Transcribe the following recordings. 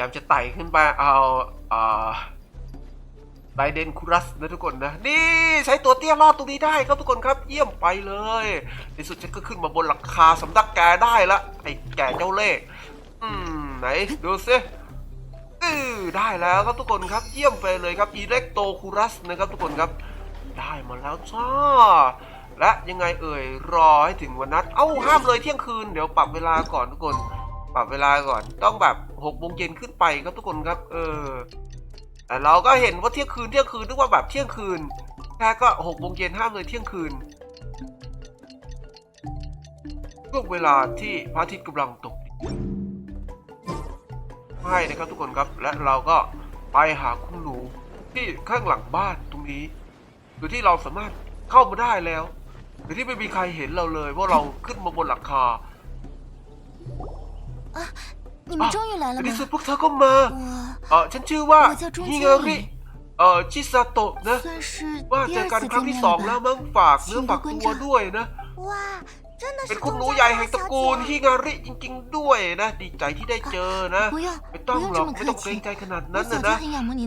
ยามจะไต่ขึ้นไปเอาอไบเดนคูรัสนะทุกคนนะ นี่ใช้ตัวเตี้ยรอดตรงนี้ได้ครับทุกคนครับ เยี่ยมไปเลย ในสุดฉันก็ขึ้นมาบนหลังคาสำนักแกได้ละไอ้แก่เจ้าเล่ห์ไหนดูซิได้แล้วครับทุกคนครับ เยี่ยมไปเลยครับอีเล็กโตคูรัสนะครับทุกคนครับ ได้มาแล้วจ้าและยังไงเอ่ยรอให้ถึงวันนัด เอ้าห้ามเลยเที่ยงคืนเดี๋ยวปรับเวลาก่อนทุกคน ปรับเวลาก่อน ต้องแบบหกโมงเย็นขึ้นไปครับทุกคนครับ เออแต่เราก็เห็นว่าเที่ยงคืนเที่ยงคืนนึกว่าแบบเที่ยงคืนแค่ก็หกโมงเย็นห้ามเลยเที่ยงคืนช่วงเวลาที่พระอาทิตย์กำลังตกใช่นะครับทุกคนครับ และเราก็ไปหาคุณหนูที่ข้างหลังบ้านตรงนี้โดยที่เราสามารถเข้ามาได้แล้วโดยที่ไม่มีใครเห็นเราเลยว่าเราขึ้นมาบนหลังคา 啊，你们终于来了吗？ที่สุดพวกเธอก็มา เออฉันชื่อว่าโอ้เงี้งจี้เอริอชิซาโตะนะ算是ว่า第จอ二กัน次ครั้ง见ที่面สองแล้了ว吧？มั้งฝากเนื้อฝากตัวด้วยนะ哇， เป็นคุณรู้ใหญ่แห่งตระกูลฮิการิจริง ๆ ด้วยนะ ดีใจที่ได้เจอนะ ไม่ต้องหรอกไม่ต้องเกรงใจขนาดนั้นนะนะ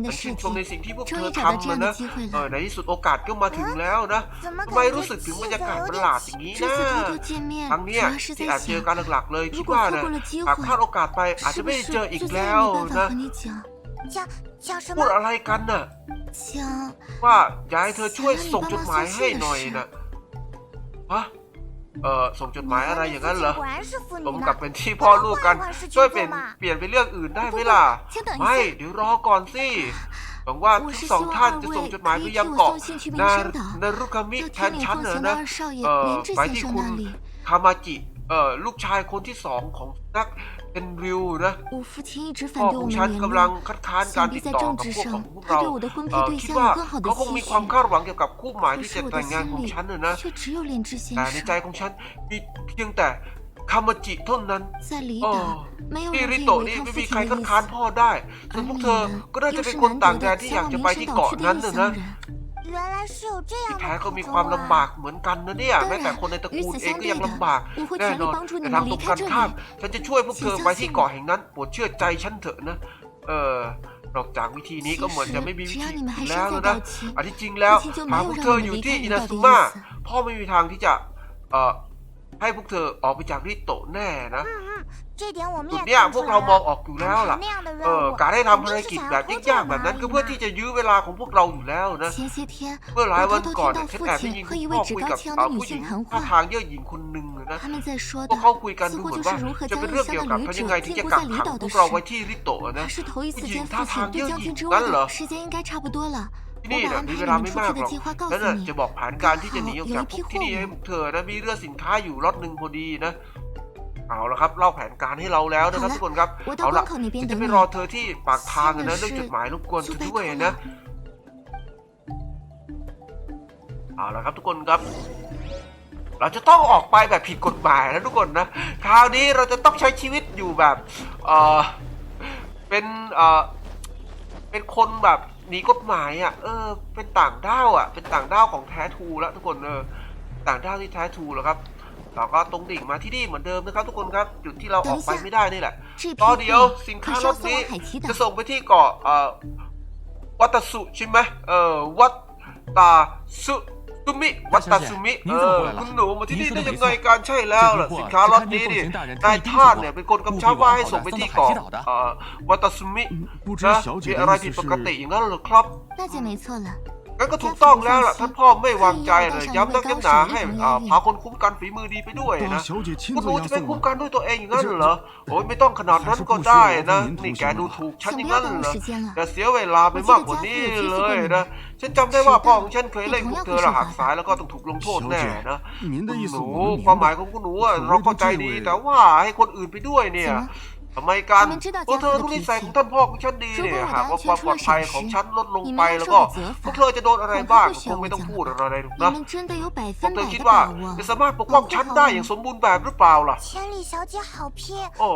ฉันชื่นชมในสิ่งที่พวกเธอทำนะเออในที่สุดโอกาสก็มาถึงแล้วนะทำไมรู้สึกถึงบรรยากาศประหลาดอย่างนี้นะครั้งนี้ยที่อาจเจอการหลักๆเลยคิดว่านะหากพลาดโอกาสไปอาจจะไม่ได้เจออีกแล้วนะพูดอะไรกันน่ะว่าอยากให้เธอช่วยส่งจดหมายให้หน่อยนะฮะ เออส่งจดหมายอะไรอย่างนั้นเหรอผมกลับเป็นที่พ่อลูกกัน ช่วยเปลี่ยนเปลี่ยนไปเรื่องอื่นได้ไหมล่ะ ไม่เดี๋ยวรอก่อนสิหวังว่าทั้งสองท่านจะส่งจดหมายไปยังเกาะนานารุคามิแทนฉันเหรอนะเออไปที่คุณคามาจิเออลูกชายคนที่สองของนัก เป็นริวนะพ่อของฉันกำลังคัดค้านการติดต่อกับพวกของพวกเราคิดว่าเขาคงมีความคาดหวังเกี่ยวกับคู่หมายที่จะแต่งงานของฉันนะแต่ในใจของฉันมีเพียงแต่คามาจิเท่านั้นที่ริโตนี่ไม่มีใครคัดค้านพ่อได้ส่วนพวกเธอก็น่าจะเป็นคนต่างแดนที่อยากจะไปที่เกาะนั้นน่ะนะ 原来是有这样的啊！ที่แท้ก็มีความลำบากเหมือนกันนะเนี่ยแม้แต่คนในตระกูลเองก็ยังลำบากแน่นอนแต่ทางตรงกันข้ามฉันจะช่วยพวกเธอไปที่เกาะแห่งนั้นโปรดเชื่อใจฉันเถอะนะเออนอกจากวิธีนี้ก็เหมือนจะไม่มีวิธีแล้วนะอันที่จริงแล้วหาพวกเธออยู่ที่อินาซุมะพ่อไม่มีทางที่จะเอ่อให้พวกเธอออกไปจากริโตแน่นะ จุดเนี้ยพวกเรามองออกอยู่แล้วล่ะเออการได้ทำภารกิจแบบยากๆแบบนั้นก็เพื่อที่จะยื้อเวลาของพวกเราอยู่แล้วนะเมื่อหลายวันก่อนเนี่ยฉันแอบได้ยินคุณพ่อคุยกับผู้หญิงท่าทางเย่อหยิ่งคนหนึ่งนะพวกเขาคุยกันดูเหมือนว่าจะเป็นเรื่องเกี่ยวกับทำยังไงที่จะกักขังเราไว้ที่ริโตะนะผ้าทางเย่อหยิ่งนั้นเหรอที่นี่นะมีเวลาไม่มากหรอกแล้วน่ะจะบอกแผนการที่จะหนีออกจากที่นี่ให้พวกเธอนะมีเรือสินค้าอยู่รถหนึ่งพอดีนะ เอาละครับเล่าแผนการให้เราแล้วนะครับทุกคนครับเอาละฉันจะไม่รอเธอที่ปากทางนะเรื่องจดหมายรบกวนเธอด้วยนะเอาละครับทุกคนครับ เราจะต้องออกไปแบบผิดกฎหมายนะทุกคนนะคราวนี้เราจะต้องใช้ชีวิตอยู่แบบเออเป็นเออเป็นคนแบบหนีกฎหมายอะเออเป็นต่างด้าวอะเป็นต่างด้าวของแท้ทูแล้วทุกคนเออต่างด้าวที่แท้ทูแล้วครับ เราก็ตรงดิ่งมาที่นี่เหมือนเดิมนะครับทุกคนครับจุดที่เราออกไปไม่ได้นี่แหละตอนเดียวสินค้ารถนี้จะส่งไปที่เกาะเอ่อวัตสุใช่ไหมเอ่อวัตตาสุตุมิวัตตาสุมิเออคุณหนูมาที่นี่ได้ยังไงการใช่แล้วล่ะสินค้าล็อตนี้นี่นายท่านเนี่ยเป็นคนกำชับว่าให้ส่งไปที่เกาะวัตสุมินะมีอะไรผิดปกติอย่างนั้นหรือครับน่าจะไม่ใช่ งั้นก็ถูกต้องแล้วล่ะท่านพ่อไม่วางใจเลยย้ำตั้งย้ำหนาให้พาคนคุ้มกันฝีมือดีไปด้วยนะก็รู้จะไปคุ้มกันด้วยตัวเองอย่างนั้นเหรอโอ้ยไม่ต้องขนาดนั้นก็ได้นะนี่แกดูถูกฉันอย่างนั้นเหรอแต่เสียเวลาไปมากกว่านี้เลยนะฉันจำได้ว่าพ่อของฉันเคยเล่นพวกเธอระหักสายแล้วก็ต้องถูกลงโทษแน่นะหนูความหมายของคุณหนูเราเข้าใจดีแต่ว่าให้คนอื่นไปด้วยเนี่ย ทำไมกันพวกเธอทุนนิสัยของท่านพ่อของฉันดีเนี่ยหากว่าความปลอดภัยของฉันลดลงไปแล้วก็พวกเธอจะโดนอะไรบ้างคงไม่ต้องพูดอะไรหรอกนะพวกเธอคิดว่าจะสามารถปกป้องฉันได้อย่างสมบูรณ์แบบหรือเปล่าล่ะโอ้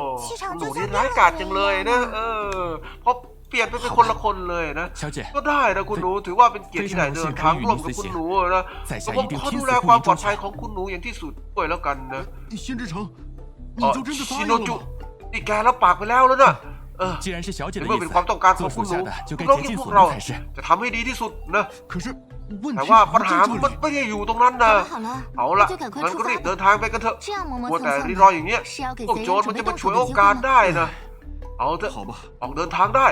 หนูนี่ร้ายกาจจังเลยนะ เออเพราะเปลี่ยนไปเป็นคนละคนเลยนะ ก็ได้นะคุณหนูถือว่าเป็นเกียรติที่ได้เดินทางร่วมกับคุณหนูนะแต่ผมขอดูแลความปลอดภัยของคุณหนูอย่างที่สุดด้วยแล้วกันนะชินโนจุ นี่แกรับปากไปแล้วแล้วนะ เออ 既然是小姐 ใน 的 เมื่อ 意 เป็นความต้องการขอ 思， งคุ 做 ณหนู 属下的就该 เรา 竭 ที่ 尽 พว 所 กเรา 能才是。 จะทำให้ดีที่สุดนะ 可是问 แต่ 题 ว่า 不 ปัญหา 在 มัน 这里。 ไม่ได้อยู่ตรงนั้นนะ 好了好 เอา 了， ละ 那就赶快 งั้น 出 ก็รีบ 发 เดิน 吧。 ทางไปกันเถอะ 这样磨磨 มัว 蹭 แต่ 蹭 รีรออย่างเงี้ย 的，是要给 พวก 贼 โจ 人 ร 准 มัน 备 จะมา 动 ฉวย 手 โอ 的机 กาส 会 ได้ 呢。 นะ เอาเถอะ 好吧， ออกเดินทางได้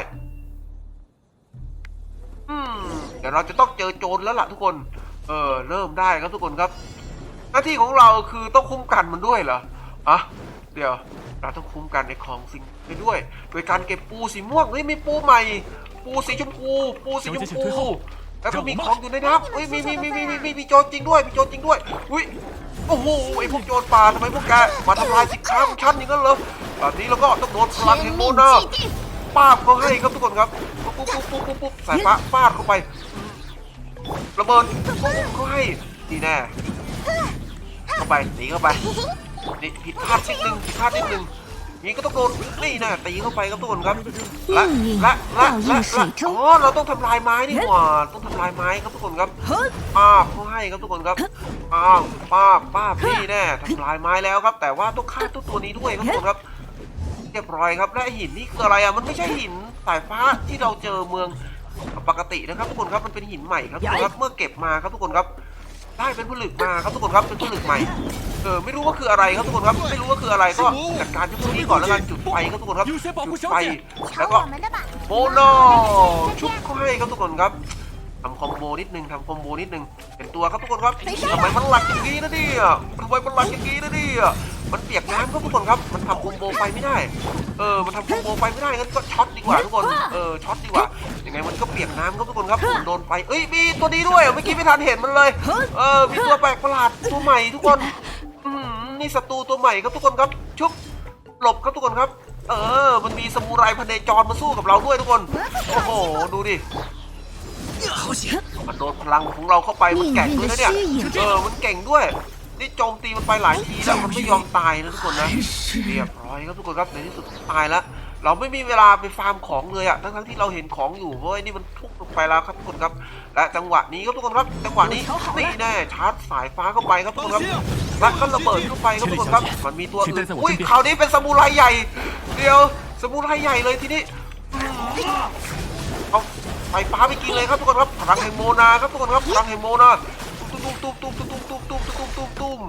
อืมเดี๋ยวเราจะต้องเจอโจรแล้วล่ะทุกคน เออ เริ่มได้ครับทุกคนครับ หน้าที่ของเราคือต้องคุ้มกันมันด้วยเหรออะเดี๋ยว เราต้องคุ้มกันในของสิ่งไปด้วย โดยการเก็บปูสีม่วงเฮ้ยมีปูใหม่ ปูสีชมพู ปูสีชมพูแล้วก็มีของอยู่ในน้ำเฮ้ยมีมีมีมีมีมีโจรจริงด้วยมีโจรจริงด้วยอุ้ยโอ้โหไอพวกโจรป่าทำไมพวกแกมาทำลายสินค้าของฉันอย่างนั้นเหรอแบบนี้เราก็ต้องโดนพลังแห่งโมนาป้าบเขาให้ครับทุกคนครับปุ๊บปุ๊บปุ๊บปุ๊บปุ๊บสายฟ้าฟาดเข้าไประเบิดปุ๊บปุ๊บเขาให้ดีแน่เข้าไปตีเข้าไป นี่ผิดพลาดนิดนึงผิดพลาดนิดนึงนี่ก็ต้องโดนนี่แน่ตีเข้าไปครับทุกคนครับและและและและและอ๋อเราต้องทำลายไม้นี่หว่าต้องทำลายไม้ครับทุกคนครับป้าบเขาให้ครับทุกคนครับป้าบป้าบป้าบนี่แน่ทำลายไม้แล้วครับ แต่ว่าต้องฆ่าตัวตัวนี้ด้วยครับทุกคนครับเรียบร้อยครับและไอ้หินนี่คืออะไรอะมันไม่ใช่หินสายฟ้าที่เราเจอเมืองปกตินะครับทุกคนครับมันเป็นหินใหม่ครับทุกคนครับเมื่อเก็บมาครับทุกคนครับ ได้เป็นผู้หลึกมาครับทุกคนครับเป็นผู้หลึกใหม่เออไม่รู้ว่าคืออะไรครับทุกคนครับไม่รู้ว่าคืออะไรก็จัดการที่ตรงนี้ก่อนแล้วกันจุดไฟครับทุกคนครับจุดไฟแล้วก็โบนอชุบเข้าครับทุกคนครับทำคอมโบนิดนึงทำคอมโบนิดนึงเป็นตัวครับทุกคนครับทำไมมันหลักอย่างนี้นะเนี่ยทำไมมันหลักอย่างนี้นะเดียว มันเปียกน้ำครับทุกคนครับ มันทำคอมโบไฟไม่ได้ เออ มันทำคอมโบไฟไม่ได้งั้นก็ช็อตดีกว่าทุกคน เออ ช็อตดีกว่า ยังไงมันก็เปียกน้ำครับทุกคนครับโดนไฟเอ้ย มีตัวนี้ด้วย เมื่อกี้ไม่ทันเห็นมันเลย เออ มีตัวแปลกประหลาดตัวใหม่ทุกคนอืมนี่ศัตรูตัวใหม่ครับทุกคนครับ ชุบ หลบครับทุกคนครับ เออ มันมีสมุไรพเนจรมาสู้กับเราด้วยทุกคน โอ้โห ดูดิ！มันโดนพลังของเราเข้าไป มันแก่งด้วยนะเนี่ย เออ มันเก่งด้วย นี่โจมตีมันไปหลายทีแล้วมันไม่ยอมตายนะทุกคนนะเรียบร้อยครับทุกคนครับในที่สุดตายแล้วเราไม่มีเวลาไปฟาร์มของเลยอะทั้งๆที่เราเห็นของอยู่เว่านี่มันพุ่งลงไปแล้วครับทุกคนครับ และจังหวะนี้ครับทุกคนครับจังหวะนี้นี่แน่ชาร์จสายฟ้าเข้าไปครับทุกคนครับแล้วก็ระเบิดเข้าไปครับทุกคนครับมันมีตัวอื่นอุ้ยคราวนี้เป็นสมุไรใหญ่ เดียวสมุไรใหญ่เลยทีนี้เอาไฟฟ้าไปกินเลยครับทุกคนครับพลังแห่งโมนาครับทุกคนครับพลังแห่งโมนา ตุ้มตุ้มตุ้มตุ้มตุ้มตุ้มตุ้มตุ้มตุ้มตุ้มตุ้ม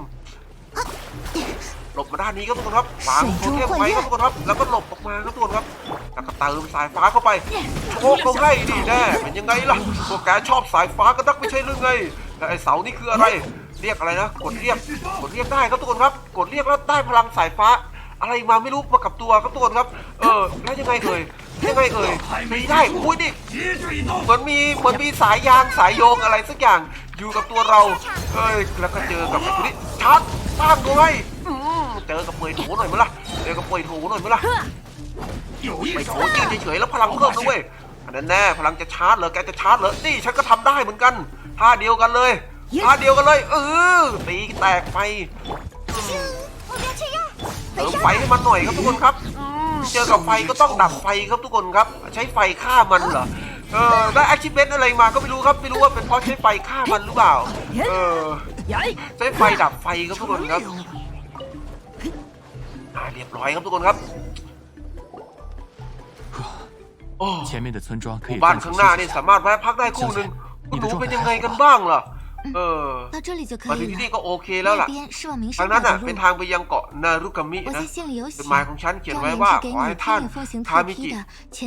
หลบมาด้านนี้ครับทุกคนครับวางโทเทมไว้ครับทุกคนครับ แล้วก็หลบออกมาครับทุกคนครับแล้วก็เติมสายฟ้าเข้าไปโชกเขาให้ดีแน่เป็นยังไงล่ะพวกแกชอบสายฟ้าก็นักไม่ใช่หรือไงแล้วไอ้เสานี่คืออะไร เรียกอะไรนะ กดเรียก กดเรียกได้ครับทุกคนครับ กดเรียกแล้วได้พลังสายฟ้า อะไรมาไม่รู้มากับตัวครับทุกครับ เออแล้วยังไงเอ่ยยังไงเอ่ยมีได้อุ้ยนี่เหมือนมีเหมือนมีสายยางสายโยงอะไรสักอย่างอยู่กับตัวเราเอ้ยแล้วก็เจอกับนี่ชาร์จสร้างด้วยเจอกับเปยโถหน่อยมั้ยล่ะเจอกับเปยโถหน่อยมั้ยล่ะไปโถยืนเฉยๆแล้วพลังเพิ่มด้วยอันนั้นแน่พลังจะชาร์จเหรอแกจะชาร์จเหรอนี่ฉันก็ทำได้เหมือนกันท่าเดียวกันเลยท่าเดียวกันเลยเออตีแตกไป เติมไฟให้มันหน่อยครับทุกคนครับ เจอกับไฟก็ต้องดับไฟครับทุกคนครับ ใช้ไฟฆ่ามันเหรอเออได้อคชิพเบนอะไรมาก็ไม่รู้ครับไม่รู้ว่าเป็นเพราะใช้ไฟฆ่ามันหรือเปล่าเออใช้ไฟดับไฟครับทุกคนครับอ่าเรียบร้อยครับทุกคนครับโอ้บ้านข้างหน้านี่สามารถแวะพักได้คู่หนึ่งคุณหนูเป็นยังไงกันบ้างล่ะ เออ 到这里就可 มาถึง 以 ที่นี่ 了。 ก็โอเคแล้ว 那 ล่ะ 边是往明 ทาง 山 นั้น 岛 น่ะ 的 เป็น 路 ทางไปยังเกาะนารุกามิ 我 นะ 在信里有 จ 写 ดหมายของฉันเขียน 赵 ไว้ 岩 ว่า 是给 ขอให้ 你 ท่าน 天野风行 ทา 特 มิ 批 จิ 的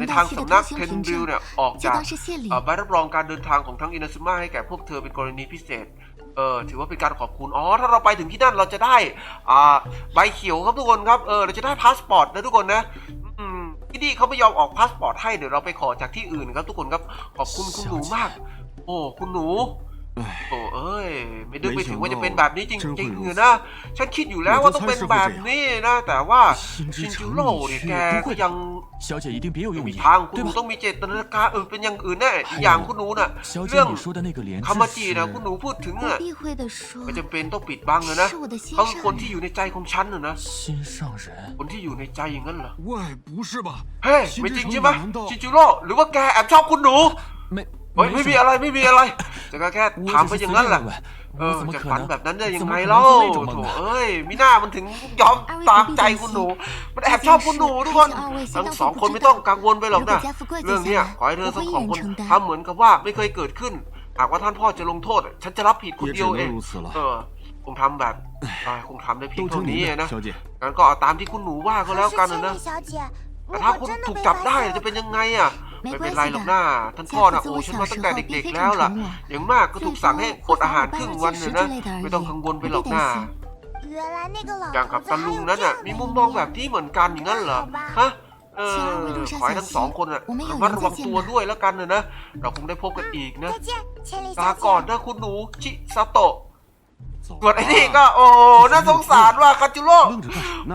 ใน 前 ทาง 到期的 สำนัก 通行 เทน 凭 บิล 证 เนี่ยออก 就 จาก 当是谢礼 เอ่อใบรับรองการเดินทางของทั้งอินาซึมะให้แก่พวกเธอเป็นกรณีพิเศษ เออถือว่าเป็นการขอบคุณ อ๋อ ถ้าเราไปถึงที่นั่นเราจะได้ อ่า ใบเขียวครับทุกคนครับ เออ เราจะได้พาสปอร์ตนะทุกคนนะ อืม ที่นี่เขาไม่ยอมออกพาสปอร์ตให้ เดี๋ยวเราไปขอจากที่อื่นครับทุกคนครับ ขอบคุณคุณหนูมาก โอ้ คุณหนู 唉， โอ้เอ้ย ไม่นึกไม่ถึงว่าจะเป็นแบบนี้จริงๆอยู่นะ ฉันคิดอยู่แล้วว่าต้องเป็นแบบนี้นะ แต่ว่าชินจิโร่เนี่ยแกก็ยังมีทางคุณหนูต้องมีเจตนาการเออเป็นอย่างอื่นแน่อย่างคุณหนูน่ะเรื่องคามาจีนะคุณหนูพูดถึงอะไม่จำเป็นต้องปิดบังเลยนะเขาคคนที่อยู่ในใจของฉันน่ะนะคนที่อยู่ในใจอย่างนั้นเหรอเฮ้ยไม่จริงใช่ไหมชินจิโร่หรือว่าแกแอบชอบคุณหนู ฮ้ยไม่มีอะไรไม่มีอะไรจะก็แค่ถามไปอย่างนั้นแหละเออจะฝันแบบนั้นได้ยังไงเล่าโถเอ้ยมิน่ามันถึงยอมตามใจคุณหนู มันแอบชอบคุณหนูทุกคนทั้งสองคนไม่ต้องกังวลไปหรอกนะเรื่องเนี้ยขอให้เธอทั้งสองคนทำเหมือนกับว่าไม่เคยเกิดขึ้น หากว่าท่านพ่อจะลงโทษ ฉันจะรับผิดคนเดียวเองเออคงทำแบบคงทำได้เพียงเท่านี้นะงั้นก็ตามที่คุณหนูว่าก็แล้วกันนะแต่ถ้าคุณถูกจับได้จะเป็นยังไงอะ ไม่เป็นไรหรอกหน้าท่านพ่อนะโอ้ฉันมาตั้งแต่เด็กๆแล้วล่ะ อย่างมากก็ถูกสั่งให้อดอาหารครึ่งวันเลยนะ ไม่ต้องกังวลไปหรอกหน้าอย่างกับตาลุงนั้นอะมีมุมมองแบบที่เหมือนกันอย่างนั้นเหรอฮะเออขอให้ทั้งสองคนอะระมัดระวังตัวด้วยแล้วกันนะนะเราคงได้พบกันอีกนะลาก่อนนะคุณหนูชิซาโตะส่วนไอ้นี่ก็โอ้น่าสงสารว่ะคาจิโร่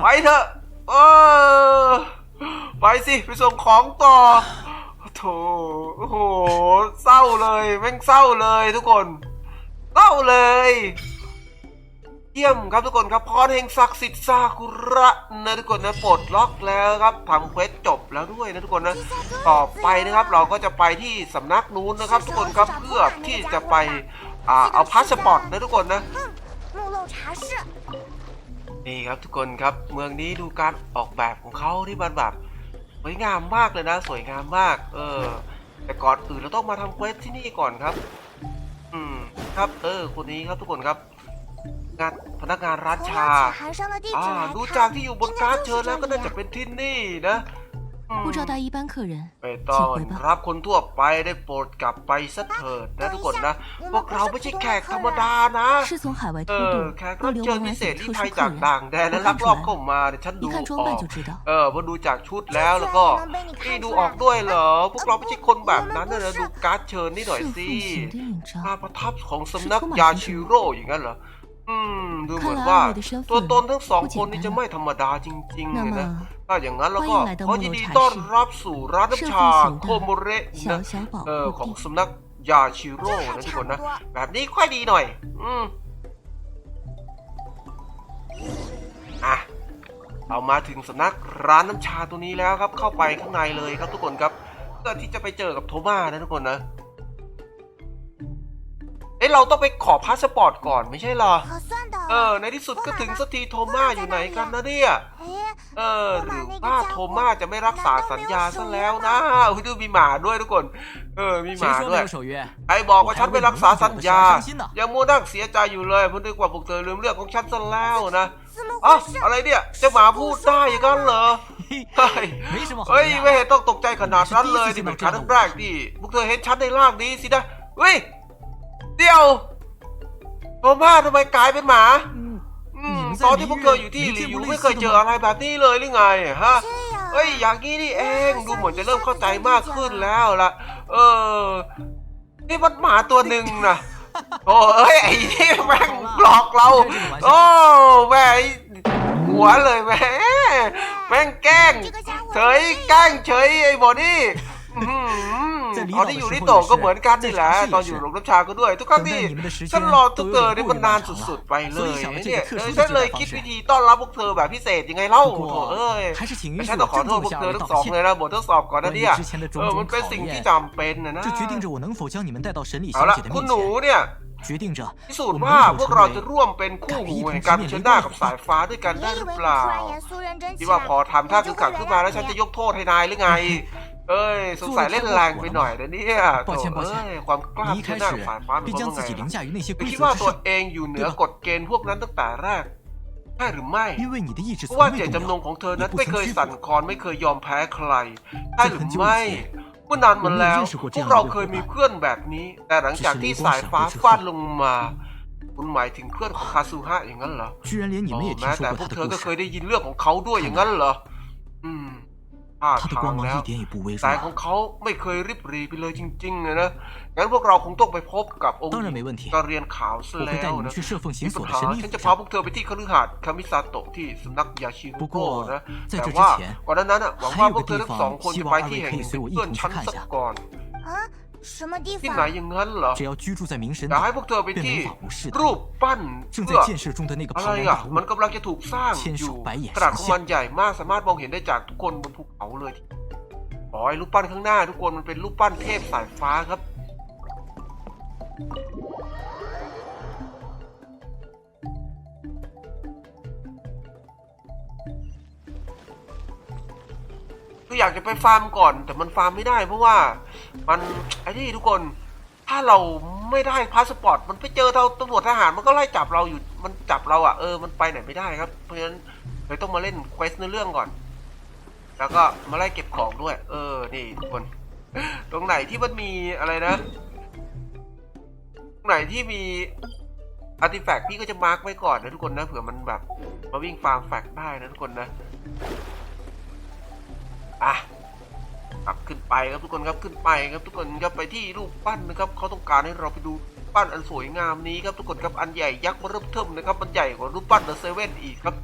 ไปเถอะเออไปสิ ไปส่งของต่อ โถโอ้โห เศร้าเลยแม่งเศร้าเลยทุกคนเศร้าเลย เยี่ยมครับทุกคนครับพรแห่งศักดิ์สิทธิ์ซากุระนะทุกคนนะปลดล็อกแล้วครับทำเควสจบแล้วด้วยนะทุกคนนะต่อไปนะครับ เราก็จะไปที่สำนักนู้นนะครับ ทุกคนครับเพื่อที่จะไปเอาพาสปอร์ตนะทุกคนนะนี่ครับทุกคนครับเมืองนี้ดูการออกแบบของเขาที่มันแบบ วยงามมากเลยนะ สวยงามมาก เออ แต่ก่อนอื่นเราต้องมาทำเควสที่นี่ก่อนครับ อืม ครับ เออ คนนี้ครับทุกคนครับงานพนักงานร้านชาอ่าดูจากที่อยู่บนการ์ดเชิญแล้วก็น่าจะเป็นที่นี่นะ 不招待一般客人， ไม่ต้อ 请 ง 回吧。 รับคนทั่วไปได้โปรดกลับไปซะเถิดนะทุกคนนะ พวกเราไม่ใช่แขกธรรมดานะ 是从海外 เอ 偷 อ 渡 แขก 或 รับ 流 เชิญ 亡 พิ 来 เศ 此 ษที่ 特 ไทย 殊 จาก 客 ต่าง 人， แดนและ 我 ลัก 看 ลอบ 出 เข้า 来， มาเนี่ยฉันดู 一看 อ 装 อ 扮 ก 就知道。 เออพอดูจากชุดแล้ว 这 แล้วก็ 能被你 นี่ 看 ดู 出 ออก 来 ด้วยเหรอ พวกเราไม่ใช่คนแบบนั้นนะนะดูการ์ดเชิญนี่หน่อย 是 สิ 奉行的印 ภา 章 พ，ประทับของสำนักยาชิโร่อย่างนั้นเหรอ ดูเหมือนว่า ตัวตนทั้งสองคนนี้จะไม่ธรรมดาจริงๆเลยนะ ถ้าอย่างนั้นแล้วก็ขอยินดีต้อนรับสู่ร้านน้ำชาโคโมเระนะเออของสำนักยาชิโร่นะทุกคนนะ แบบนี้ค่อยดีหน่อย อืมอะเอามาถึงสำนักร้านน้ำชาตัวนี้แล้วครับ เข้าไปข้างในเลยครับทุกคนครับเพื่อที่จะไปเจอกับโทมานะทุกคนนะ อ้เราต้องไปขอพาสปอร์ตก่อนไม่ใช่เหรอ เออ ในที่สุดก็ถึงสตีโทม่าอยู่ไหนกันนะเนี่ย เออ หรือว่าโทม่าจะไม่รักษาสัญญาซะแล้วนะอุ้ดูมีหมาด้วยทุกคน เออ มีหมาด้วย ไอ้บอกว่าฉันไม่รักษาสัญญา ยังมัวนั่งเสียใจอยู่เลยเพิ่งนึกว่าบุกเธอลืมเรื่องของฉันซะแล้วนะอ๋ออะไรเนี่ยจะหมาพูดได้ยังนั้นเหรอเฮ้ยไม่เห็นต้องตกใจขนาดนั้นเลยนี่เป็นครั้งแรกที่พวกเธอเห็นฉันในร่างนี้สินะเฮ้ย เดี๋ยวมอมาทำไมกลายเป็นหมาตอนที่พวกเธออยู่ที่หลิวไม่เคยเจออะไรแบบนี้เลยหรือไงฮะ เอ้ยอย่างนี้นี่เองดูเหมือนจะเริ่มเข้าใจมากขึ้นแล้วละเออ นี่มันหมาตัวหนึ่งนะโอ้เอยไอ้นี่แม่งหลอกเรา โอ้แม่หัวเลยแม่แม่งแกล้งเฉยแกล้งเฉยไอ้บอนี่ ตอนที่อยู่ที่โตก็เหมือนกันนี่แหละตอนอยู่โรงรับชาก็ด้วย ทุกครั้งที่ฉันรอทุกเธอนี่มันนานสุดๆไปเลยเนี่ยฉันเลยคิดวิธีต้อนรับพวกเธอแบบพิเศษยังไงเล่าเอ้ยฉันต้องขอโทษพวกเธอทั้งสองเลยนะบททดสอบก่อนนะเนี่ยเออมันเป็นสิ่งที่จำเป็นนะนะเอาละคุณหนูเนี่ยพิสูจน์ว่าพวกเราจะร่วมเป็นคู่หูในการเชิญหน้ากับสายฟ้าด้วยกันได้หรือเปล่าที่ว่าพอทำท่าคือขังขึ้นมาแล้วฉันจะยกโทษให้นายหรือไง เอ้ยสงสัยเล่นแรงไปหน่อยนะเนี่ยโเอ้ยความกล้าที่น้าฝ่านฟ้าเป็นยังไงคิดว่าตัวเองอยู่เหนือกฎเกณฑ์พวกนั้นตั้งแต่แรกใช่หรือไม่เพราะว่าเจตจำนงของเธอนั้นไม่เคยสั่นคลอนไม่เคยยอมแพ้ใครใช่หรือไม่เมื่อนานมาแล้วพวกเราเคยมีเพื่อนแบบนี้ แต่หลังจากที่สายฟ้าฟาดลงมาคุณหมายถึงเพื่อนของคาซูฮะอย่างนั้นเหรอแม้แต่พวกเธอก็เคยได้ยินเรื่องของเขาด้วยอย่างนั้นเหรอ อืม ท่า 他的 ทาง 光芒 แล้ว 一点也不微弱 สาย。ของเขาไม่เคยริบหรีไปเลยจริงๆเลยนะ งั้นพวกเราคงต้องไปพบกับองค์ 当 ห 然 ญิ 没 ง 问题， กระเรียนขาวซะ 我会 แล้ 带 ว 你们 นะ 去射奉行 มีปั 所 ญ 的 หา 神力 ฉัน 府 จะพา 上 พ。วกเธอไปที่คฤหาสน์คามิซาโตะที่สำนักยาชิโกะนะ 在 แต่ 这之 ว่า 前 ก่อนหน้านั้นน่ะหวัง 还 ว่า 有 พว 个 กเธอ 地 ทั้งสอง 方 คน 希 จะ 望 ไป 二 ที่ 位 แห่ง 可 ห 以 นึ่ง 随 เป็น 我 เพื่อน 一同去 ฉัน 看一 สัก 下。 ก่อน 啊， 什么地 ที่ 方 ไหน？อย่างนั้นเหรอ 只要居住在明神 อยากให้ 岛 พวกเธอไป 便 ที่ 没法无视 รู 的。 ปปั้น 正 เพื่อ 在建设中的那个 อะ 庞 ไร 然 อ่ะ 大 มัน 物， กำลังจะถูกสร้าง 千 อยู่ 手百眼 ขนาดของ 神 มัน 像， ใหญ่มากสามารถมองเห็นได้จากทุกคนบนภูเขาเลยอ๋อไอ้รูปปั้นข้างหน้า ทุกคนมันเป็นรูปปั้นเทพสายฟ้าครับ คืออยากจะไปฟาร์มก่อน แต่มันฟาร์มไม่ได้เพราะว่ามันไอ้นี่ทุกคนถ้าเราไม่ได้พาสปอร์ตมันไปเจอตำรวจทหารมันก็ไล่จับเราอยู่มันจับเราอะ่ะเออมันไปไหนไม่ได้ครับ เพราะฉะนั้นเลยต้องมาเล่นเควสในเรื่องก่อน แล้วก็มาไล่เก็บของด้วย เออนี่ทุกคน ตรงไหนที่มันมีอะไรนะ ตรงไหนที่มีอาร์ติแฟกต์พี่ก็จะมาร์กไว้ก่อนนะทุกคนนะเผื่อมันแบบมาวิ่งฟาร์มแฟกต์ได้นะทุกคนนะ อะครับขึ้นไปครับทุกคนครับขึ้นไปครับทุกคนครับไปที่รูปปั้นนะครับเขาต้องการให้เราไปดูปั้นอันสวยงามนี้ครับทุกคนครับอันใหญ่ยักษ์มาเริ่มเทิมนะครับมันใหญ่กว่ารูปปั้นเดอะเซเว่นอีกครับ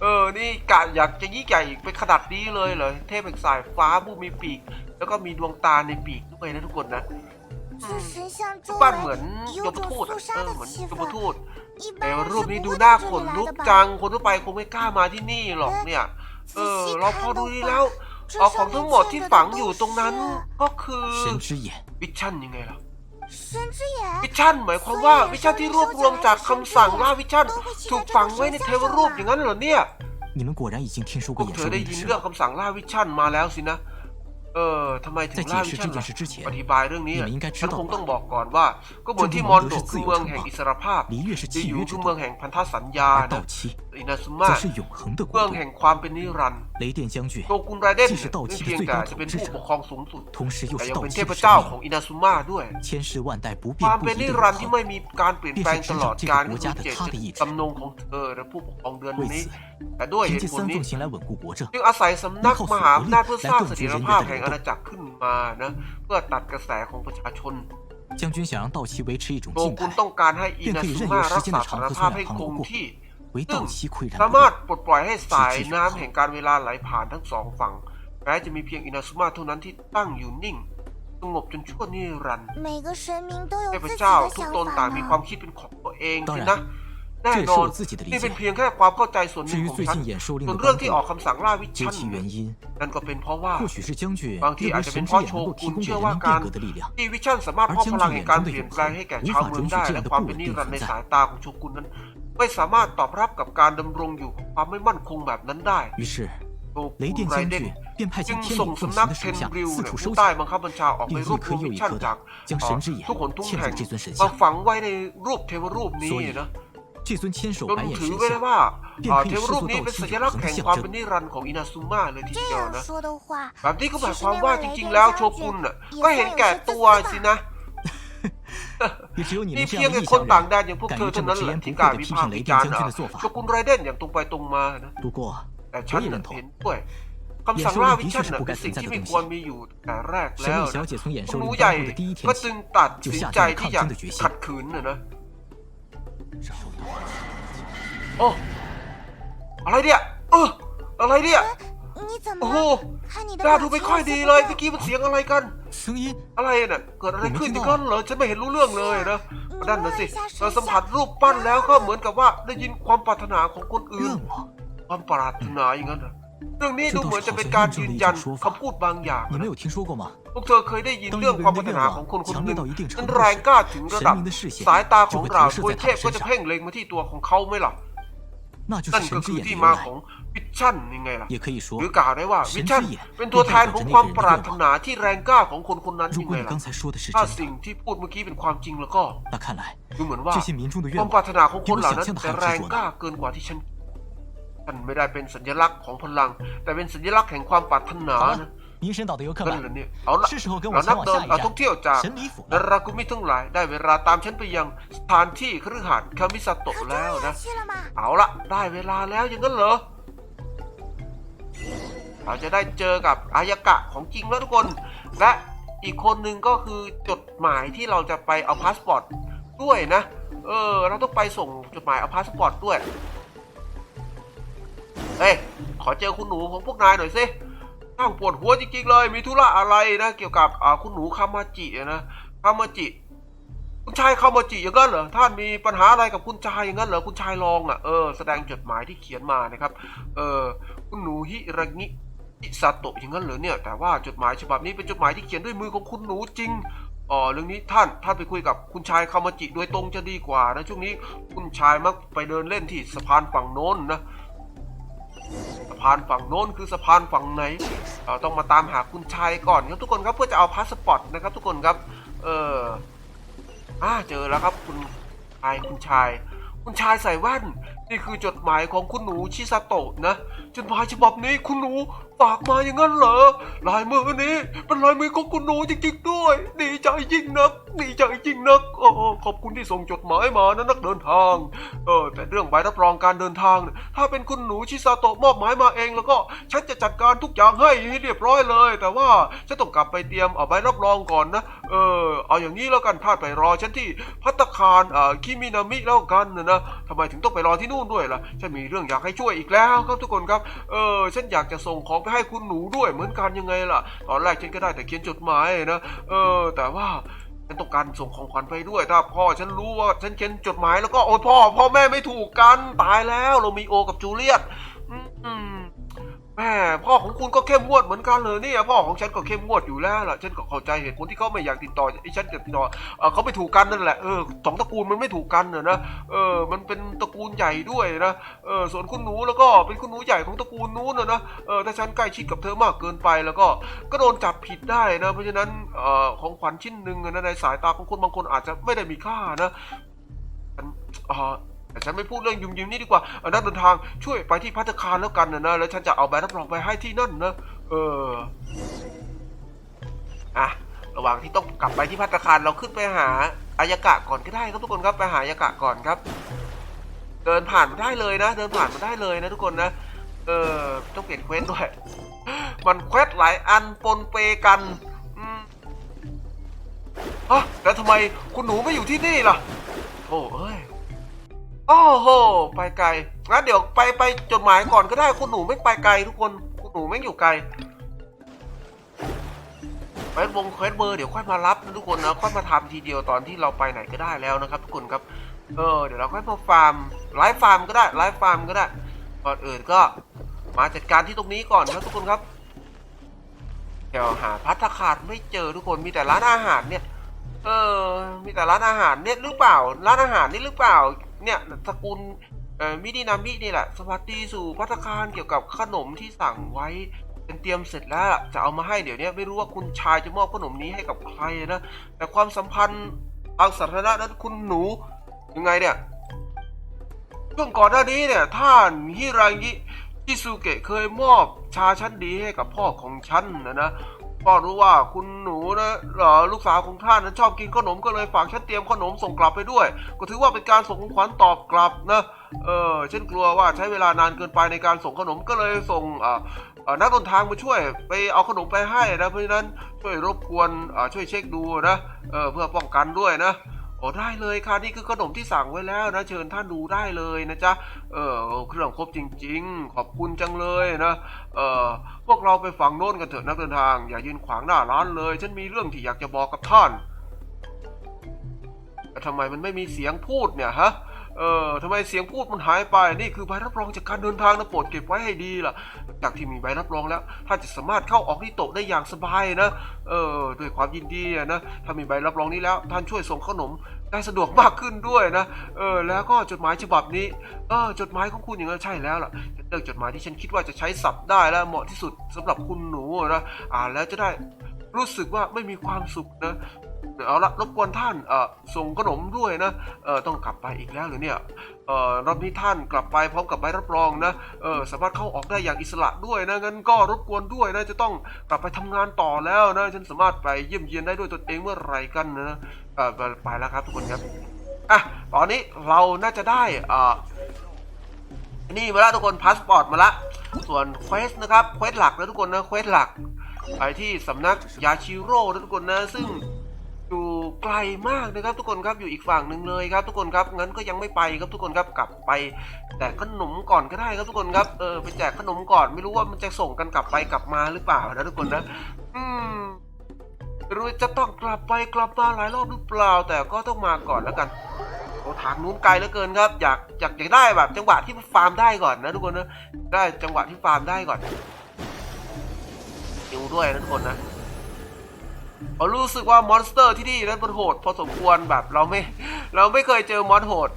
เออนี่กะอยากจะยิ่งใหญ่ไปขนาดนี้เลยเหรอเทพแห่งสายฟ้าผู้มีปีก แล้วก็มีดวงตาในปีกด้วยนะทุกคนนะรูปปั้นเหมือนยมทูตเออเหมือนยมทูตแต่รูปนี้ดูน่าขนลุกจังคนทั่วไปคงไม่กล้ามาที่นี่หรอกเนี่ย เออเราพอดูนี่แล้ว เอาของทั้งหมดที่ฝังอยู่ตรงนั้นก็คือวิชั่นยังไงล่ะวิชั่นหมายความว่าวิชั่นที่รวบรวมจากคำสั่งล่าวิชั่นถูกฝังไว้ในเทวรูปอย่างนั้นเหรอเนี่ยพวกเธอได้ยินเรื่องคำสั่งล่าวิชั่นมาแล้วสินะ เออทำไมถึงล่าวิชันล่ะอธิบายเรื่องนี้ฉันคงต้องบอกก่อนว่า ก็เหมือนที่มอนโดคือเมืองแห่งอิสรภาพดีอยู่คือเมืองแห่งพันธสัญญานะอินาซุมะเมืองแห่งความเป็นนิรันดร์โตกุนไรเดนไม่เพียงแต่จะเป็นผู้ปกครองสูงสุดแต่ยังเป็นเทพเจ้าของอินาซุมะด้วยความเป็นนิรันดร์ที่ไม่มีการเปลี่ยนแปลงตลอดกาลคือเจตจำนงของเธอและผู้ปกครองเดือนนี้ แต่ด้วยเหตุผลนี้จึงอาศัยสำนักมหาอำนาจเพื่อสร้างเสถียรภาพแห่งอาณาจักรขึ้นมานะ เพื่อตัดกระแสของประชาชน将军想让道奇维持一种静态，便可以任由时间的长河虽然滂沱过去，唯道奇岿然不动。สามารถปลดปล่อยให้สายน้ำแห่งการเวลาไหลผ่านทั้งสองฝั่งแม้จะมีเพียงอินาซุมาเท่านั้นที่ตั้งอยู่นิ่งสงบจนชั่วนิรันดร์เทพระเจ้าทุกตนต่างมีความคิดเป็นของตัวเองนะ แน่นอนนี่เป็นเพียงแค่ความเข้าใจส่วนหนึ่งของฉันส่วเรื่องที่ออกคำสั่งล่าวิชันนั่นก็เป็นเพราะว่าบางทีอาจจะเป็นเพราะโชกุนเชื่อว่าการที่วิชันสามารถมอบพลังแห่งการเปลี่ยนแปลงให้แก่ชาวเมืองได้และความเป็นนิรันดร์ในสายตาของโชกุนนั้น ไม่สามารถตอบรับกับการดำรงอยู่ความไม่มั่นคงแบบนั้นได้โดยไรเดนจึงส่งสำนักเทนริวผู้ใต้บังคับบัญชาออกไปรวบรวมชั่นจากทุกคนทุกแห่งมาฝังไว้ในรูปเทวรูปนี้นะ 季孙牵เทวรู，ปนี้เป็นสัญลักษณ์，แห่งความเป็นนิรันดร์ของอินาซูมะเลยทีเดียวนะแบบนี้ก็หมายความว่าจริงๆแล้วโชกุนน่ะก็เห็นแก่ตัวสินะนี่เพียงแค่คนต่างแดนอย่างพวกเธอเท่านั้นแหละที่กล่าวิพากษ์วิจารณ์โชกุนไรเดนอย่างตรงไปตรงมานะแต่ฉันเห็นด้วยคำสั่งล่าวิชั่นเป็นสิ่งที่ไม่ควรมีอยู่แต่แรกแล้วนะรู้ใหญ่ก็จึงตัดสินใจที่อยากขัดขืนนะนะ โอ้อะไรเนี่ยเอออะไรเนี่ยโอ้โหหน้าดูไม่ค่อยดีเลยเมื่อกี้มันเสียงอะไรกันอะไรเนี่ยเกิดอะไรขึ้นที่ก้นเหรอฉันไม่เห็นรู้เรื่องเลยนะนั่นนะสิเราสัมผัสรูปปั้นแล้วก็เหมือนกับว่าได้ยินความปรารถนาของคนอื่นความปรารถนาอย่างนั้นนะ เรื่องนี้ดูเหมือนจะเป็นการยืนยันคำพูดบางอย่างนะพวกเธอเคยได้ยินเรื่องความปรารถนาของคนคนหนึ่งนั้นแรงกล้าถึงระดับ สายตาของราวยเทพก็จะเพ่งเล็งมาที่ตัวของเขาไม่หรอนั่นก็คือที่มาของวิชั่นยังไงล่ะหรือกล่าวได้ว่าวิชั่นเป็นตัวแทนของความปรารถนาที่แรงกล้าของคนคนนั้นยังไงล่ะถ้าสิ่งที่พูดเมื่อกี้เป็นความจริงแล้วก็ดูเหมือนว่าความปรารถนาของคนเหล่านั้นแต่แรงกล้าเกินกว่าที่ฉัน ท่านไม่ได้เป็นสัญลักษณ์ของพลัง แต่เป็นสัญลักษณ์แห่งความปรารถนานะ您神岛的游客们，เอาละเรานักเดินเอาท่องเที่ยวจากนรากุมิทั้งหลายได้เวลาตามฉันไปยังสถานที่คฤหาสน์คามิสโตะแล้วนะ เอาละได้เวลาแล้วอย่างนั้นเหรอ เราจะได้เจอกับอายากะของจริงแล้วทุกคน และอีกคนหนึ่งก็คือจดหมายที่เราจะไปเอาพาสปอร์ตด้วยนะ เออ เราต้องไปส่งจดหมายเอาพาสปอร์ตด้วย ฮ้ย ขอเจอคุณหนูของพวกนายหน่อยสิน่าปวดหัวจริงๆเลย มีธุระอะไรนะ เกี่ยวกับอ่าคุณหนูคามาจินะคามาจิ คุณชายคามาจิอย่างนั้นเหรอ ท่านมีปัญหาอะไรกับคุณชายอย่างนั้นเหรอ คุณชายลองอะ เออ แสดงจดหมายที่เขียนมานะครับ เออ คุณหนูฮิระงิอิซาโตะอย่างนั้นเหรอเนี่ย แต่ว่าจดหมายฉบับนี้เป็นจดหมายที่เขียนด้วยมือของคุณหนูจริงอ๋อเรื่องนี้ท่านท่านไปคุยกับคุณชายคามาจิโดยตรงจะดีกว่านะช่วงนี้คุณชายมักไปเดินเล่นที่สะพานฝั่งโน้นนะ สะพานฝั่งโน้นคือสะพานฝั่งไหนเราต้องมาตามหาคุณชายก่อนครับทุกคนครับเพื่อจะเอาพาสปอร์ตนะครับ ทุกคนครับ เอออ่าเจอแล้วครับคุณชายคุณชาย คุณชายใส่แว่น นี่คือจดหมายของคุณหนูชิซาโตะนะจดหมายฉบับนี้คุณหนูฝากมาอย่างนั้นเหรอลายมือนี้เป็นลายมือของคุณหนูจริงๆด้วย ดีใจยิ่งนัก ดีใจยิ่งนักโอ้ขอบคุณที่ส่งจดหมายมานะนักเดินทางเออแต่เรื่องใบรับรองการเดินทางเนี่ยถ้าเป็นคุณหนูชิซาโตะมอบหมายมาเองแล้วก็ฉันจะจัดการทุกอย่างให้เรียบร้อยเลย แต่ว่าฉันต้องกลับไปเตรียมเอาใบรับรองก่อนนะเออเอาอย่างนี้แล้วกันพาดไปรอฉันที่พัตตาคารอ่าคิมินามิแล้วกันนะนะทำไมถึงต้องไปรอที่นู่นด้วยล่ะฉันมีเรื่องอยากให้ช่วยอีกแล้วครับทุกคนครับเออฉันอยากจะส่งของไปให้คุณหนูด้วยเหมือนกันยังไงล่ะ ตอนแรกฉันก็ได้แต่เขียนจดหมายนะเออแต่ว่าฉันต้องการส่งของขวัญไปด้วยถ้าพ่อฉันรู้ว่าฉันเขียนจดหมายแล้วก็โอ้พ่อพ่อแม่ไม่ถูกกันตายแล้ว เรามีโอกับจูเลียตอืม แม่พ่อของคุณก็เข้มงวดเหมือนกันเลยเนี่ยพ่อของฉันก็เข้มงวดอยู่แล้วล่ะฉันก็เข้าใจเหตุผลที่เขาไม่อยากติดต่อไอ้ฉันกับติดต่อเขาไม่ถูกกันนั่นแหละเออสองตระกูลมันไม่ถูกกันเนอะนะเออมันเป็นตระกูลใหญ่ด้วยนะเออส่วนคุณหนูแล้วก็เป็นคุณหนูใหญ่ของตระกูลนู้นนะนะเออถ้าฉันใกล้ชิดกับเธอมากเกินไปแล้วก็ก็โดนจับผิดได้นะเพราะฉะนั้นเอ่อของขวัญชิ้นหนึ่งนะในสายตาของคนบางคนอาจจะไม่ได้มีค่านะอ่อ แต่ฉันไม่พูดเรื่องยุ่งยิมนี่ดีกว่านักเดินทางช่วยไปที่พัตตาคารแล้วกันนะนะแล้วฉันจะเอาใบรับรองไปให้ที่นั่นนะ เอออะระหว่างที่ต้องกลับไปที่พัตตาคารเราขึ้นไปหาอายกะก่อนก็ได้ครับทุกคนครับไปหาอายกะก่อนครับ เดินผ่านมาได้เลยนะ เดินผ่านมาได้เลยนะทุกคนนะเออต้องเปลี่ยนเควสด้วย มันเควสหลายอันปนเปกันอืมฮะแล้วทำไมคุณหนูไม่อยู่ที่นี่ล่ะโอ้เอ้ย โอ้โห ไปไกลงั้นเดี๋ยวไปไปจดหมายก่อนก็ได้ คุณหนูไม่ไปไกลทุกคน คุณหนูไม่อยู่ไกลเควสวงเควสเบอร์เดี๋ยวค่อยมารับนะทุกคนนะ ค่อยมาทำทีเดียวตอนที่เราไปไหนก็ได้แล้วนะครับทุกคนครับ เออ เดี๋ยวเราค่อยมาฟาร์ม ไลฟ์ฟาร์มก็ได้ ไลฟ์ฟาร์มก็ได้ ก่อนอื่นก็มาจัดการที่ตรงนี้ก่อนครับทุกคนครับ เดี๋ยวหาพัตตาคารไม่เจอทุกคน มีแต่ร้านอาหารเนี่ย เออ มีแต่ร้านอาหารเนี่ยหรือเปล่า ร้านอาหารนี่หรือเปล่า เนี่ยตระกูลมินินามินี่แหละ สวัสดีสู่พัตคารเกี่ยวกับขนมที่สั่งไว้เป็นเตรียมเสร็จแล้วจะเอามาให้เดี๋ยวนี้ไม่รู้ว่าคุณชายจะมอบขนมนี้ให้กับใครนะแต่ความสัมพันธ์ทางสาธารณะนั้นคุณหนูยังไงเนี่ยช่วงก่อนหน้านี้เนี่ยท่านฮิรางิชิซูเกะเคยมอบชาชั้นดีให้กับพ่อของฉันนะนะ พ่อรู้ว่าคุณหนูนะเอ่อลูกสาวของท่านนะชอบกินขนมก็เลยฝากฉันเตรียมขนมส่งกลับไปด้วย ก็ถือว่าเป็นการส่งของขวัญตอบกลับนะเออฉันกลัวว่าใช้เวลานานเกินไปในการส่งขนมก็เลยส่งอ่านักดนทางมาช่วยไปเอาขนมไปให้นะเพราะฉะนั้นช่วยรบกวนช่วยเช็คดูนะเออเพื่อป้องกันด้วยนะ อ๋อได้เลยค่ะนี่คือขนมที่สั่งไว้แล้วนะเชิญท่านดูได้เลยนะจ๊ะเออเครื่องครบจริง ๆ ขอบคุณจังเลยนะเออพวกเราไปฝั่งโน้นกันเถอะนักเดินทาง อย่ายืนขวางหน้าร้านเลย ฉันมีเรื่องที่อยากจะบอกกับท่านแต่ทำไมมันไม่มีเสียงพูดเนี่ยฮะเเออทำไมเสียงพูดมันหายไป นี่คือใบรับรองจากการเดินทางนะโปรดเก็บไว้ให้ดีล่ะ จากที่มีใบรับรองแล้วท่านจะสามารถเข้าออกที่โตะได้อย่างสบายนะ เออด้วยความยินดีนะ ถ้ามีใบรับรองนี้แล้ว ท่านช่วยส่งขนมได้สะดวกมากขึ้นด้วยนะ เออ แล้วก็จดหมายฉบับนี้ เออ จดหมายของคุณอย่างนั้นใช่แล้วล่ะฉันเลือกจดหมายที่ฉันคิดว่าจะใช้สับได้และเหมาะที่สุดสำหรับคุณหนูนะ อ่านแล้วจะได้รู้สึกว่าไม่มีความสุขนะ เอาละรบกวนท่านเอ่อส่งขนมด้วยนะเออต้องกลับไปอีกแล้วหรือเนี่ยเอ่อรอบนี้ท่านกลับไปพร้อมกับใบรับรองนะเออสามารถเข้าออกได้อย่างอิสระด้วยนะงั้นก็รบกวนด้วยนะจะต้องกลับไปทำงานต่อแล้วนะฉันสามารถไปเยี่ยมเยียนได้ด้วยตนเองเมื่อไหรกันนะเออไปแล้วครับทุกคนครับอะตอนนี้เราน่าจะได้อ่านี่มาแล้วทุกคนพาสปอร์ตมาละส่วนเควสนะครับเควสหลักนะทุกคนนะเควสหลักไปที่สำนักยาชิโร่นะทุกคนนะซึ่ง อยู่ไกลมากนะครับทุกคนครับอยู่อีกฝั่งหนึ่งเลยครับ ทุกคนครับงั้นก็ยังไม่ไปครับทุกคนครับกลับไปแจกขนมก่อนก็ได้ครับทุกคนครับเออไปแจกขนมก่อนไม่รู้ว่ามันจะส่งกันกลับไปกลับมาหรือเปล่านะทุกคนนะอืมรู้จะต้องกลับไปกลับมาหลายรอบหรือเปล่า แต่ก็ต้องมาก่อนแล้วกันโอ้ทางนู้นไกลเหลือเกินครับอยากอยากอยากได้แบบจังหวะที่ฟาร์มได้ก่อนนะทุกคนนะได้จังหวะที่ฟาร์มได้ก่อนดูด้วยนะทุกคนนะ เรารู้สึกว่ามอนสเตอร์ที่นี่นั้นมันโหดพอสมควรแบบเราไม่ เราไม่เคยเจอมอนโหด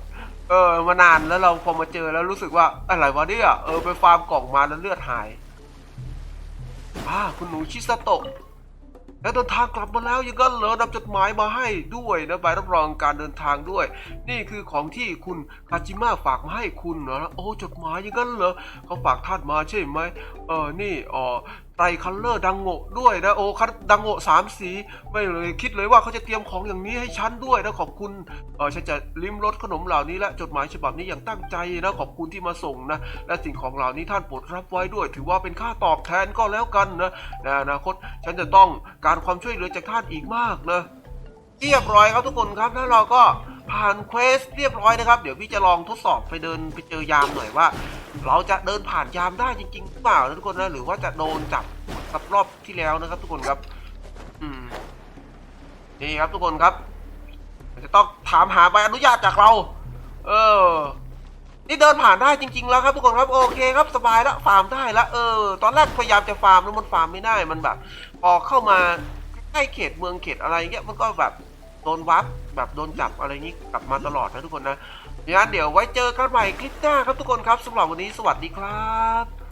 เออมานานแล้วเราพอมาเจอแล้วรู้สึกว่าอะไรวะเนี่ยเออไปฟาร์มกล่องมาแล้วเลือดหายอ่าคุณหนูชิซาโตะแล้วเดินทางกลับมาแล้วยังงั้นเหรอนำจดหมายมาให้ด้วยนะใบรับรองการเดินทางด้วย นี่คือของที่คุณคาจิมะฝากมาให้คุณเหรอโอ้จดหมายยังงั้นเหรอเขาฝากท่านมาใช่ไหมเออนี่อ๋อไตรคัลเลอร์ดังโงด้วยนะโอ้คัดังโงสามสี ไม่เลยคิดเลยว่าเขาจะเตรียมของอย่างนี้ให้ฉันด้วยนะขอบคุณเออฉันจะลิ้มรสขนมเหล่านี้และจดหมายฉบับนี้อย่างตั้งใจนะขอบคุณที่มาส่งนะและสิ่งของเหล่านี้ท่านโปรดรับไว้ด้วย ถือว่าเป็นค่าตอบแทนก็แล้วกันนะในอนาคตฉันจะต้องการความช่วยเหลือจากท่านอีกมากนะเรียบร้อยครับทุกคนครับแล้วเราก็ผ่านเควสเรียบร้อยนะครับ เดี๋ยวพี่จะลองทดสอบไปเดินไปเจอยามหน่อยว่า เราจะเดินผ่านยามได้จริงๆหรือเปล่านะทุกคนนะหรือว่าจะโดนจับกับรอบที่แล้วนะครับ ทุกคนครับ อืมนี่ครับทุกคนครับ จะต้องถามหาใบอนุญาตจากเรา เออ นี่เดินผ่านได้จริง ๆ แล้วครับทุกคนครับ โอเคครับสบายแล้วฟาร์มได้แล้วเออ ตอนแรกพยายามจะฟาร์มแล้วมันฟาร์มไม่ได้มันแบบพอเข้ามาใกล้เขตเมืองเขตอะไรเงี้ยมันก็แบบโดนวับแบบโดนจับอะไรงี้กลับมาตลอดนะทุกคนนะ งั้นเดี๋ยวไว้เจอกันใหม่คลิปหน้าครับทุกคนครับสำหรับวันนี้สวัสดีครับ